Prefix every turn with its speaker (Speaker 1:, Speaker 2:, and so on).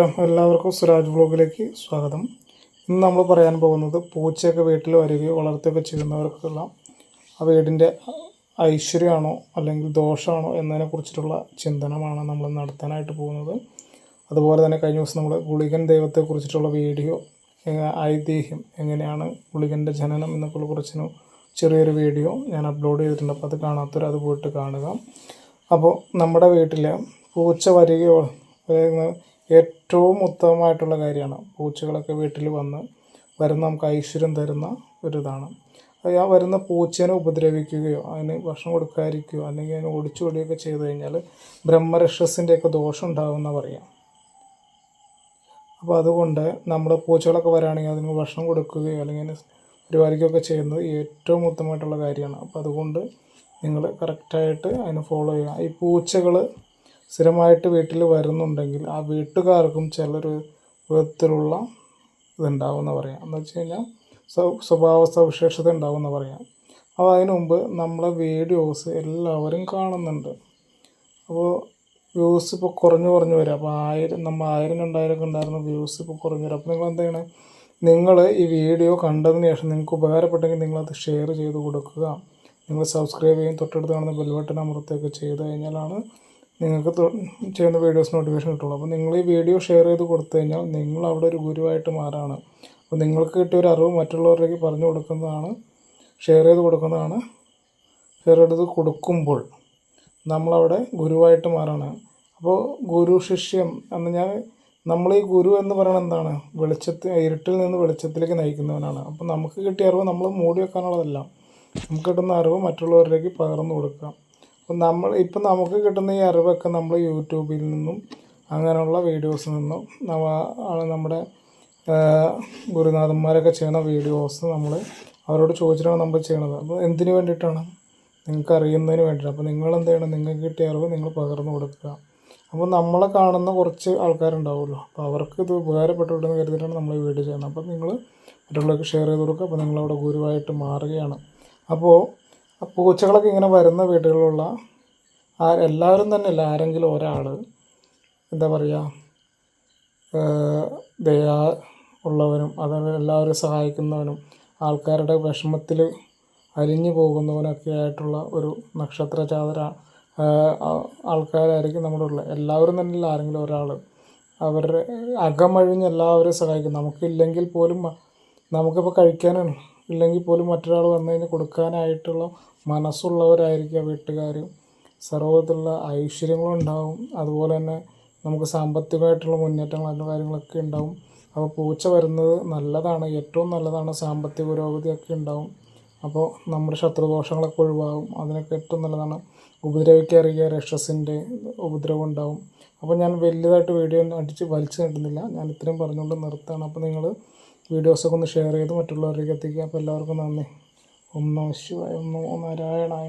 Speaker 1: എല്ലാവർക്കും സുരാജ് വ്ലോഗിലേക്ക് സ്വാഗതം. ഇന്ന് നമ്മൾ പറയാൻ പോകുന്നത് പൂച്ചയൊക്കെ വീട്ടിൽ വരികയോ വളർത്തുകയൊക്കെ ചെയ്യുന്നവർക്കുള്ള ആ വീടിന്റെ ഐശ്വര്യമാണോ അല്ലെങ്കിൽ ദോഷമാണോ എന്നതിനെ കുറിച്ചിട്ടുള്ള ചിന്തനമാണ് നമ്മൾ നടത്താനായിട്ട് പോകുന്നത്. അതുപോലെ തന്നെ കഴിഞ്ഞ ദിവസം നമ്മൾ ഗുളികൻ ദൈവത്തെ കുറിച്ചിട്ടുള്ള വീഡിയോ ഐതിഹ്യം എങ്ങനെയാണ് ഗുളികന്റെ ജനനം എന്നൊക്കെയുള്ള കുറിച്ചിന് ചെറിയൊരു വീഡിയോ ഞാൻ അപ്ലോഡ് ചെയ്തിട്ടുണ്ട്. അപ്പോൾ അത് കാണാത്തവർ അത് പോയിട്ട് കാണുക. അപ്പോൾ നമ്മുടെ വീട്ടിൽ പൂച്ച വരികയോ ഏറ്റവും ഉത്തമമായിട്ടുള്ള കാര്യമാണ്. പൂച്ചകളൊക്കെ വീട്ടിൽ വന്ന് വരുന്ന നമുക്ക് ഐശ്വര്യം തരുന്ന ഒരിതാണ്. ആ വരുന്ന പൂച്ചേനെ ഉപദ്രവിക്കുകയോ അതിന് ഭക്ഷണം കൊടുക്കാതിരിക്കുകയോ അല്ലെങ്കിൽ അതിനെ ഓടിച്ചു വിടുകയൊക്കെ ചെയ്തു കഴിഞ്ഞാൽ ബ്രഹ്മരക്ഷസിന്റെയൊക്കെ ദോഷം ഉണ്ടാകുമെന്ന് പറയാം. അപ്പോൾ അതുകൊണ്ട് നമ്മൾ പൂച്ചകളൊക്കെ വരാണെങ്കിൽ അതിന് ഭക്ഷണം കൊടുക്കുകയോ അല്ലെങ്കിൽ പരിപാലിക്കുകയൊക്കെ ചെയ്യുന്നത് ഏറ്റവും ഉത്തമമായിട്ടുള്ള കാര്യമാണ്. അപ്പോൾ അതുകൊണ്ട് നിങ്ങൾ കറക്റ്റായിട്ട് അതിനെ ഫോളോ ചെയ്യുക. ഈ പൂച്ചകൾ സ്ഥിരമായിട്ട് വീട്ടിൽ വരുന്നുണ്ടെങ്കിൽ ആ വീട്ടുകാർക്കും ചിലൊരു വിധത്തിലുള്ള ഇതുണ്ടാവുമെന്ന് പറയാം. എന്ന് വെച്ച് കഴിഞ്ഞാൽ സ്വ- സ്വഭാവ സവിശേഷത ഉണ്ടാവുമെന്ന് പറയാം. അപ്പോൾ അതിനു മുമ്പ് നമ്മളെ വീഡിയോസ് എല്ലാവരും കാണുന്നുണ്ട്. അപ്പോൾ വ്യൂസ് ഇപ്പോൾ കുറഞ്ഞു കുറഞ്ഞു വരും. അപ്പോൾ ആയിരം നമ്മൾ ആയിരം രണ്ടായിരം ഒക്കെ ഉണ്ടായിരുന്ന വ്യൂസ് ഇപ്പോൾ കുറഞ്ഞു വരും. അപ്പോൾ നിങ്ങൾ എന്ത് ചെയ്യണം? നിങ്ങൾ ഈ വീഡിയോ കണ്ടതിന് ശേഷം നിങ്ങൾക്ക് ഉപകാരപ്പെട്ടെങ്കിൽ നിങ്ങളത് ഷെയർ ചെയ്ത് കൊടുക്കുക. നിങ്ങൾ സബ്സ്ക്രൈബ് ചെയ്യും തൊട്ടടുത്ത് കാണുന്ന ബെൽ അമൃത്തൊക്കെ ചെയ്ത് കഴിഞ്ഞാലാണ് നിങ്ങൾക്ക് ചെയ്യുന്ന വീഡിയോസ് നോട്ടിഫിക്കേഷൻ കിട്ടുള്ളൂ. അപ്പോൾ നിങ്ങൾ ഈ വീഡിയോ ഷെയർ ചെയ്ത് കൊടുത്തു കഴിഞ്ഞാൽ നിങ്ങൾ അവിടെ ഒരു ഗുരുവായിട്ട് മാറാണ്. അപ്പോൾ നിങ്ങൾക്ക് കിട്ടിയ ഒരു അറിവ് മറ്റുള്ളവരിലേക്ക് പറഞ്ഞു കൊടുക്കുന്നതാണ് ഷെയർ ചെയ്ത് കൊടുക്കുന്നതാണ്. ഷെയർ ചെയ്ത് കൊടുക്കുമ്പോൾ നമ്മളവിടെ ഗുരുവായിട്ട് മാറാണ്. അപ്പോൾ ഗുരു ശിഷ്യം എന്ന് ഞാൻ നമ്മൾ ഈ ഗുരു എന്ന് പറയുന്നത് എന്താണ്? വെളിച്ചത്തിൽ ഇരുട്ടിൽ നിന്ന് വെളിച്ചത്തിലേക്ക് നയിക്കുന്നവനാണ്. അപ്പോൾ നമുക്ക് കിട്ടിയ അറിവ് നമ്മൾ മൂടി വെക്കാനുള്ളതല്ല. നമുക്ക് കിട്ടുന്ന അറിവ് മറ്റുള്ളവരിലേക്ക് പകർന്നു കൊടുക്കുക അപ്പം നമ്മൾ ഇപ്പം നമുക്ക് കിട്ടുന്ന ഈ അറിവൊക്കെ നമ്മൾ യൂട്യൂബിൽ നിന്നും അങ്ങനെയുള്ള വീഡിയോസിൽ നിന്നും നമ്മുടെ ഗുരുനാഥന്മാരൊക്കെ ചെയ്യുന്ന വീഡിയോസ് നമ്മൾ അവരോട് ചോദിച്ചിട്ടാണ് നമ്മൾ ചെയ്യണത് അപ്പോൾ എന്തിനു വേണ്ടിയിട്ടാണ്? നിങ്ങൾക്ക് അറിയുന്നതിന് വേണ്ടിയിട്ട് അപ്പോൾ നിങ്ങൾ എന്ത് ചെയ്യണം? നിങ്ങൾക്ക് കിട്ടിയ അറിവ് നിങ്ങൾ പകർന്നു കൊടുക്കുക. അപ്പോൾ നമ്മളെ കാണുന്ന കുറച്ച് ആൾക്കാരുണ്ടാവുമല്ലോ. അപ്പോൾ അവർക്ക് ഇത് ഉപകാരപ്പെട്ടുവിടുന്ന കരുതിയിട്ടാണ് നമ്മൾ ഈ വീഡിയോ ചെയ്യുന്നത്. അപ്പോൾ നിങ്ങൾ മറ്റുള്ളവർക്ക് ഷെയർ ചെയ്ത് കൊടുക്കുക. അപ്പോൾ നിങ്ങളവിടെ ഗുരുവായിട്ട് മാറുകയാണ്. അപ്പോൾ പൂച്ചകളൊക്കെ ഇങ്ങനെ വരുന്ന വീടുകളിലുള്ള ആ എല്ലാവരും തന്നെ അല്ല ആരെങ്കിലും ഒരാൾ എന്താ പറയുക ദയ ഉള്ളവനും അതായത് എല്ലാവരും സഹായിക്കുന്നവനും ആൾക്കാരുടെ വിഷമത്തിൽ അലിഞ്ഞു പോകുന്നവനൊക്കെ ആയിട്ടുള്ള ഒരു നക്ഷത്ര ചാതര ആൾക്കാരായിരിക്കും നമ്മുടെ ഉള്ളത് എല്ലാവരും തന്നെ ഇല്ല ആരെങ്കിലും ഒരാൾ അവരുടെ അകമഴിഞ്ഞ് എല്ലാവരും സഹായിക്കും. നമുക്കില്ലെങ്കിൽ പോലും നമുക്കിപ്പോൾ കഴിക്കാനാണ് ഇല്ലെങ്കിൽ പോലും മറ്റൊരാൾ വന്നു കഴിഞ്ഞാൽ കൊടുക്കാനായിട്ടുള്ള മനസ്സുള്ളവരായിരിക്കും വീട്ടുകാർ സർവത്തിലുള്ള ഐശ്വര്യങ്ങളും ഉണ്ടാവും. അതുപോലെ തന്നെ നമുക്ക് സാമ്പത്തികമായിട്ടുള്ള മുന്നേറ്റങ്ങൾ അതിന്റെ കാര്യങ്ങളൊക്കെ ഉണ്ടാവും. അപ്പോൾ പൂച്ച വരുന്നത് നല്ലതാണ്. ഏറ്റവും നല്ലതാണ് സാമ്പത്തിക പുരോഗതിയൊക്കെ ഉണ്ടാവും. അപ്പോൾ നമ്മുടെ ശത്രുദോഷങ്ങളൊക്കെ ഒഴിവാകും. അതിനൊക്കെ ഏറ്റവും നല്ലതാണ് ഉപദ്രവിക്കാറിയ രക്ഷസിന്റെ ഉപദ്രവം ഉണ്ടാവും. അപ്പോൾ ഞാൻ വലിയതായിട്ട് വീഡിയോ അടിച്ച് വലിച്ചു കിട്ടുന്നില്ല ഞാൻ ഇത്രയും പറഞ്ഞുകൊണ്ട് നിർത്താണ് അപ്പോൾ നിങ്ങൾ വീഡിയോസൊക്കെ ഒന്ന് ഷെയർ ചെയ്ത് മറ്റുള്ളവരിലേക്ക് എത്തിക്കുക. അപ്പോൾ എല്ലാവർക്കും നന്ദി. ഒന്നോ ശിവായ ഒന്നോ നാരായണായ.